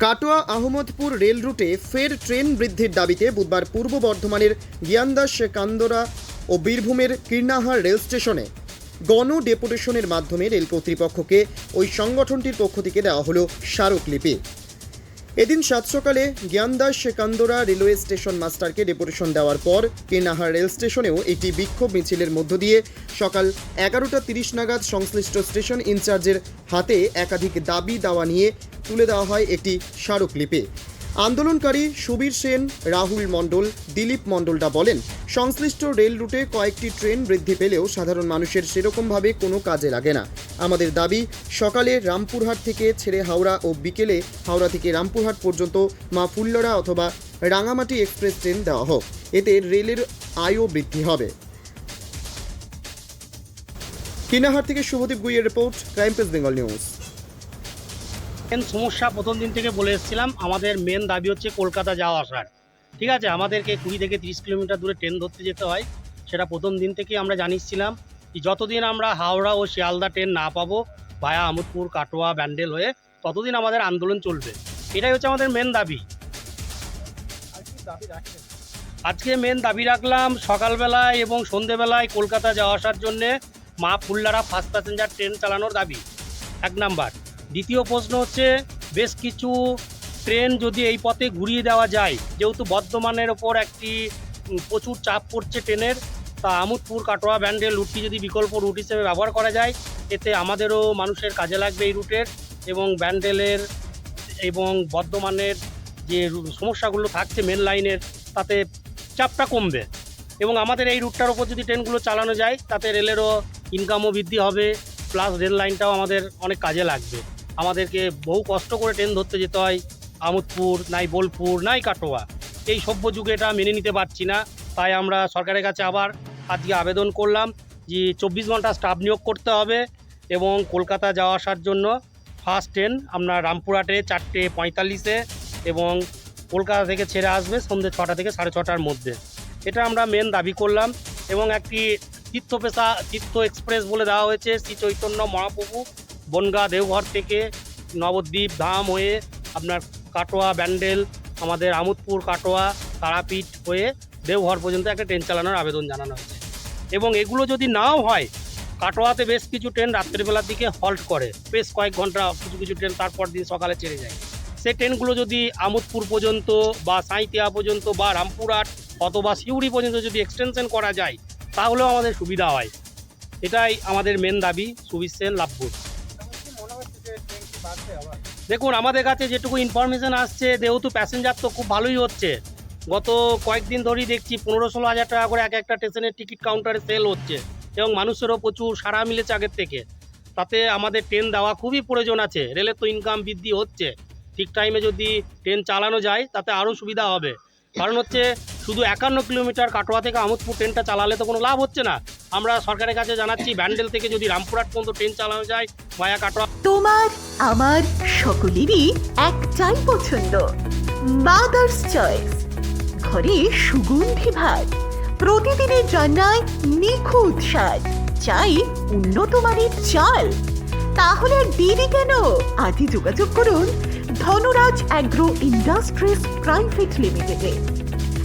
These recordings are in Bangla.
কাটোয়া আহমদপুর রেল রুটে ফের ট্রেন বৃদ্ধির দাবিতে বুধবার পূর্ব বর্ধমানের জ্ঞানদাস কান্দরা ও বীরভূমের কীর্ণাহার রেল স্টেশনে গণ ডেপুটেশনের মাধ্যমে রেল কর্তৃপক্ষকে ওই সংগঠনটির পক্ষ থেকে দেওয়া হলো স্মারকলিপি। এদিন সাত সকালে জ্ঞানদাস কান্দোরা রেলওয়ে স্টেশন মাস্টারকে ডেপুটেশন দেওয়ার পর কীর্ণাহার রেল স্টেশনেও একটি বিক্ষোভ মিছিলের মধ্য দিয়ে সকাল এগারোটা তিরিশ নাগাদ সংশ্লিষ্ট স্টেশন ইনচার্জের হাতে একাধিক দাবি দাওয়া নিয়ে তুলে দেওয়া হয় একটি স্মারকলিপি। আন্দোলনকারী সুবীর সেন, রাহুল মণ্ডল, দিলীপ মণ্ডলরা বলেন, সংশ্লিষ্ট রেল রুটে কয়েকটি ট্রেন বৃদ্ধি পেলেও সাধারণ মানুষের সেরকমভাবে কোনো কাজে লাগে না। আমাদের দাবি, সকালে রামপুরহাট থেকে ছেড়ে হাওড়া ও বিকেলে হাওড়া থেকে রামপুরহাট পর্যন্ত মা ফুল্লরা অথবা রাঙামাটি এক্সপ্রেস ট্রেন দেওয়া হোক। এতে রেলের আয়ও বৃদ্ধি হবে। কিনাহার থেকে Subhadip গুইয়ের report, crime press Bengal news. সমস্যা প্রথম দিন থেকে বলে এসেছিলাম, আমাদের মেন দাবি হচ্ছে কলকাতা যাওয়া আসার। ঠিক আছে? আমাদেরকে কুড়ি থেকে তিরিশ কিলোমিটার দূরে ট্রেন ধরতে যেতে হয়। সেটা প্রথম দিন থেকেই আমরা জানিয়েছিলাম যতদিন আমরা হাওড়া ও শিয়ালদা ট্রেন না পাবো, ভায়া আমোদপুর, কাটোয়া, ব্যান্ডেল হয়ে ততদিন আমাদের আন্দোলন চলবে। এটাই হচ্ছে আমাদের মেন দাবি। আজকে মেন দাবি রাখলাম, সকালবেলায় এবং সন্ধেবেলায় কলকাতা যাওয়া আসার জন্যে মা ফুল্লারা ফার্স্ট প্যাসেঞ্জার ট্রেন চালানোর দাবি। এক নাম্বার। দ্বিতীয় প্রশ্ন হচ্ছে, বেশ কিছু ট্রেন যদি এই পথে ঘুরিয়ে দেওয়া যায়, যেহেতু বর্ধমানের ওপর একটি প্রচুর চাপ পড়ছে ট্রেনের, তা আমুদপুর কাটোয়া ব্যান্ডেল রুটটি যদি বিকল্প রুট হিসেবে ব্যবহার করা যায়, এতে আমাদেরও মানুষের কাজে লাগবে এই রুটের এবং ব্যান্ডেলের এবং বর্ধমানের যে সমস্যাগুলো থাকছে মেন লাইনের তাতে চাপটা কমবে। এবং আমাদের এই রুটটার ওপর যদি ট্রেনগুলো চালানো যায়, তাতে রেলেরও ইনকামও বৃদ্ধি হবে প্লাস রেল লাইনটাও আমাদের অনেক কাজে লাগবে। আমাদেরকে বহু কষ্ট করে ট্রেন ধরতে যেতে হয়। আমোদপুর, নাই বোলপুর, নাই কাটোয়া। এই সভ্য যুগে এটা মেনে নিতে পারছি না। তাই আমরা সরকারের কাছে আবার আজকে আবেদন করলাম যে চব্বিশ ঘণ্টা স্টাফ নিয়োগ করতে হবে এবং কলকাতা যাওয়া আসার জন্য ফার্স্ট ট্রেন আপনার রামপুরহাটে চারটে পঁয়তাল্লিশে এবং কলকাতা থেকে ছেড়ে আসবে সন্ধ্যে ছটা থেকে সাড়ে ছটার মধ্যে। এটা আমরা মেন দাবি করলাম এবং একটি তীর্থপেশা, তীর্থ এক্সপ্রেস বলে দেওয়া হয়েছে। শ্রী চৈতন্য মহাপ্রভু বনগা দেওঘর থেকে নবদ্বীপ ধাম হয়ে আপনার কাটোয়া, ব্যান্ডেল, আমাদের আমোদপুর, কাটোয়া, তারাপীঠ হয়ে দেওঘর পর্যন্ত একটা ট্রেন চালানোর আবেদন জানানো হয়েছে। এবং এগুলো যদি নাও হয়, কাটোয়াতে বেশ কিছু ট্রেন রাত্রিবেলার দিকে হল্ট করে। বেশ কয়েক ঘণ্টা কিছু কিছু ট্রেন তারপর দিন সকালে ছেড়ে যায়। সেই ট্রেনগুলো যদি আমোদপুর পর্যন্ত বা সাঁইতিয়া পর্যন্ত বা রামপুরহাট অথবা সিউড়ি পর্যন্ত যদি এক্সটেনশন করা যায়, তাহলেও আমাদের সুবিধা হয়। এটাই আমাদের মেন দাবি সুবির সেন লাভপুর দেখুন, আমাদের কাছে যেটুকু ইনফরমেশন আসছে, যেহেতু প্যাসেঞ্জার তো খুব ভালোই হচ্ছে। গত কয়েকদিন ধরেই দেখছি পনেরো ষোলো হাজার টাকা করে এক একটা স্টেশনের টিকিট কাউন্টারে সেল হচ্ছে এবং মানুষেরও প্রচুর সাড়া মিলেছে আগের থেকে। তাতে আমাদের ট্রেন দেওয়া খুবই প্রয়োজন আছে। রেলের তো ইনকাম বৃদ্ধি হচ্ছে। ঠিক টাইমে যদি ট্রেন চালানো যায়, তাতে আরও সুবিধা হবে। কারণ হচ্ছে, শুধু একান্ন কিলোমিটার কাটোয়া থেকে আমোদপুর ট্রেনটা চালালে তো কোনো লাভ হচ্ছে না। আমরা সরকারের কাছে জানাচ্ছি, ব্যান্ডেল থেকে যদি রামপুরহাট পর্যন্ত ট্রেন চালানো যায় ভায়া কাটোয়া। তোমার, আমার সকলেরই একটাই পছন্দ। মাদার্স চয়েস ঘরে সুগন্ধি ভাত। প্রতিদিনের রান্নায় নিখুঁত স্বাদ। চাই উন্নত মানের চাল। তাহলে আর দেরি কেন? আজই যোগাযোগ করুন ধনরাজ অ্যাগ্রো ইন্ডাস্ট্রিজ প্রাইভেট লিমিটেডে।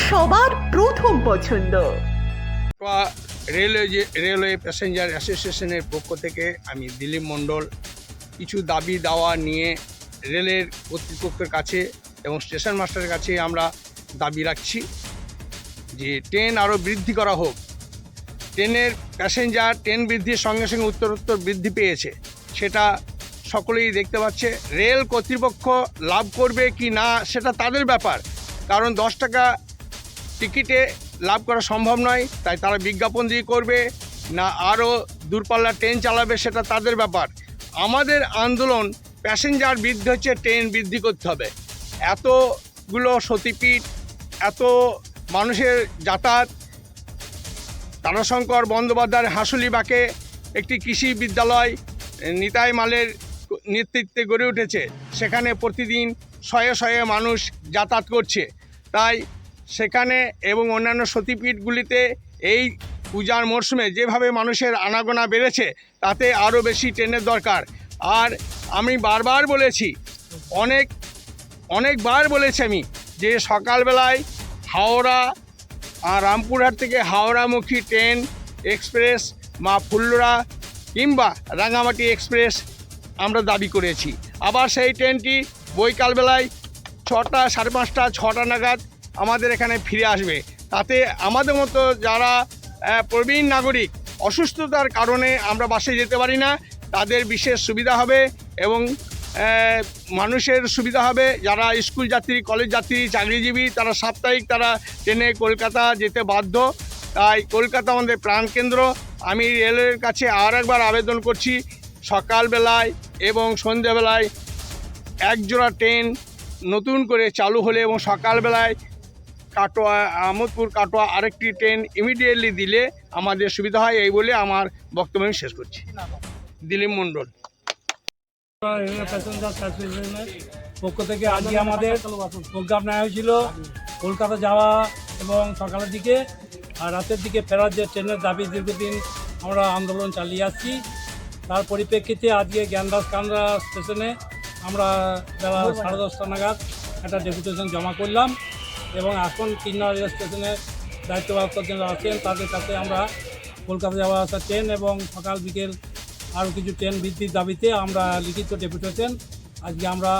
সবার প্রথম পছন্দ। রেলওয়ে রেলওয়ে প্যাসেঞ্জার অ্যাসোসিয়েশনের পক্ষ থেকে আমি দিলীপ মণ্ডল কিছু দাবি দাওয়া নিয়ে রেলের কর্তৃপক্ষের কাছে এবং স্টেশন মাস্টারের কাছে আমরা দাবি রাখছি যে ট্রেন আরও বৃদ্ধি করা হোক। ট্রেনের প্যাসেঞ্জার ট্রেন বৃদ্ধির সঙ্গে সঙ্গে উত্তরোত্তর বৃদ্ধি পেয়েছে। সেটা সকলেই দেখতে পাচ্ছে। রেল কর্তৃপক্ষ লাভ করবে কি না সেটা তাদের ব্যাপার। কারণ দশ টাকা টিকিটে লাভ করা সম্ভব নয়, তাই তারা বিজ্ঞাপন দিয়ে করবে, না আরও দূরপাল্লার ট্রেন চালাবে সেটা তাদের ব্যাপার। আমাদের আন্দোলন প্যাসেঞ্জার বৃদ্ধি হচ্ছে, ট্রেন বৃদ্ধি করতে হবে। এতগুলো সতীপীঠ, এত মানুষের যাতায়াত, তারাশঙ্কর বন্দ্যোপাধ্যায়ের হাসুলিবাকে একটি কৃষি বিদ্যালয়, নিতাই মালের নেতৃত্বে গড়ে উঠেছে। সেখানে প্রতিদিন শয়ে শয়ে মানুষ যাতায়াত করছে। তাই সেখানে এবং অন্যান্য সতীপীঠগুলিতে এই পূজার মরশুমে যেভাবে মানুষের আনাগোনা বেড়েছে, তাতে আরও বেশি ট্রেনের দরকার। আর আমি বারবার বলেছি, অনেক, অনেকবার বলেছি আমি যে সকালবেলায় হাওড়া আর রামপুরহাট থেকে হাওড়ামুখী ট্রেন, এক্সপ্রেস, মা ফুল্লরা কিংবা রাঙামাটি এক্সপ্রেস আমরা দাবি করেছি। আবার সেই ট্রেনটি বৈকালবেলায় ছটা, সাড়ে পাঁচটা, ছটা নাগাদ আমাদের এখানে ফিরে আসবে। তাতে আমাদের মতো যারা প্রবীণ নাগরিক, অসুস্থতার কারণে আমরা বাসে যেতে পারি না, তাদের বিশেষ সুবিধা হবে এবং মানুষের সুবিধা হবে। যারা স্কুল যাত্রী, কলেজ যাত্রী, চাকরিজীবী, তারা সাপ্তাহিক তারা ট্রেনে কলকাতা যেতে বাধ্য। তাই কলকাতা আমাদের প্রাণকেন্দ্র আমি রেলের কাছে আর একবার আবেদন করছি, সকালবেলায় এবং সন্ধ্যেবেলায় একজোড়া ট্রেন নতুন করে চালু হলে এবং সকালবেলায় কাটোয়া আমোদপুর কাটোয়া আরেকটি ট্রেন ইমিডিয়েটলি দিলে আমাদের সুবিধা হয়, এই বলে আমার বক্তব্য আমি শেষ করছি। দিলীপ মণ্ডল। প্যাসেঞ্জার পক্ষ থেকে আজকে আমাদের প্রোগ্রাম নেওয়া হয়েছিল। কলকাতা যাওয়া এবং সকালের দিকে আর রাতের দিকে ফেরার যে ট্রেনের দাবি দীর্ঘদিন আমরা আন্দোলন চালিয়ে আসছি। তার পরিপ্রেক্ষিতে আজকে জ্ঞানদাস কান্দ্রা স্টেশনে আমরা বেলা সাড়ে দশটা নাগাদ একটা ডেপুটেশন জমা করলাম। এবং এখন কিন্না রেল স্টেশনে দায়িত্বপ্রাপ্ত যারা আছেন, তাদের কাছে আমরা কলকাতা যাওয়া আসা ট্রেন এবং সকাল বিকেল আরও কিছু ট্রেন বৃদ্ধির দাবিতে আমরা লিখিত ডেপুটেশন আজকে আমরা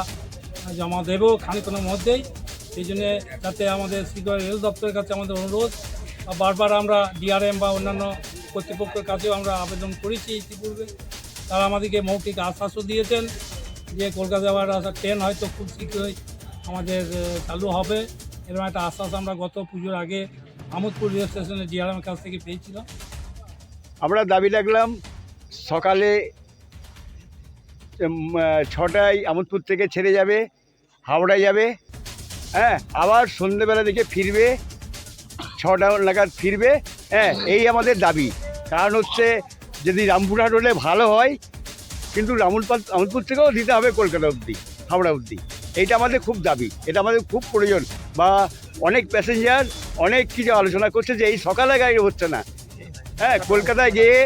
জমা দেবো খানিক্ষণের মধ্যেই। সেই জন্যে যাতে আমাদের শীঘ্র রেল দপ্তরের কাছে আমাদের অনুরোধ। বারবার আমরা ডিআরএম বা অন্যান্য কর্তৃপক্ষের কাছেও আমরা আবেদন করেছি ইতিপূর্বে। তারা আমাদেরকে মৌখিক আশ্বাসও দিয়েছেন যে কলকাতা যাওয়ার আসা ট্রেন হয়তো খুব শীঘ্রই আমাদের চালু হবে। এরকম একটা আশ্বাস আমরা গত পুজোর আগে আমোদপুর রেল স্টেশনে ডিআরএমের কাছ থেকে পেয়েছিলাম। আমরা দাবি রাখলাম, সকালে ছটায় আমোদপুর থেকে ছেড়ে যাবে, হাওড়ায় যাবে হ্যাঁ আবার সন্ধেবেলা দিকে ফিরবে, ছটা নাগাদ ফিরবে হ্যাঁ এই আমাদের দাবি। কারণ হচ্ছে, যদি রামপুরহাট হলে ভালো হয়, কিন্তু রামুলপাল, আমোদপুর থেকেও দিতে হবে কলকাতা অবধি, হাওড়া অবধি। এইটা আমাদের খুব দাবি, এটা আমাদের খুব প্রয়োজন। বা অনেক প্যাসেঞ্জার অনেক কিছু আলোচনা করছে যে এই সকালে গাড়ি হচ্ছে না। হ্যাঁ কলকাতায় গিয়ে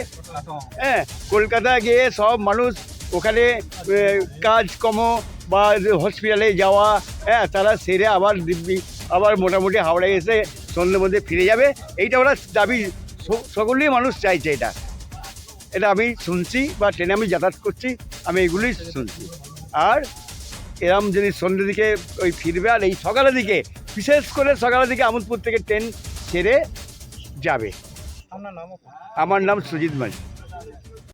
হ্যাঁ কলকাতায় গিয়ে সব মানুষ ওখানে কাজকর্ম বা হসপিটালে যাওয়া হ্যাঁ তারা সেরে আবার দিব্যি, আবার মোটামুটি হাওড়ায় এসে সন্ধ্যের মধ্যে ফিরে যাবে। এইটা ওরা দাবি সকলেই মানুষ চাইছে এটা। এটা আমি শুনছি বা ট্রেনে আমি যাতায়াত করছি, আমি এগুলোই শুনছি। আর এরম যদি সন্ধ্যের দিকে ওই ফিরবে আর এই সকালের দিকে বিশেষ করে সকালের দিকে আমোদপুর থেকে ট্রেন ছেড়ে যাবে। আমার নাম সুজিত মাঝি।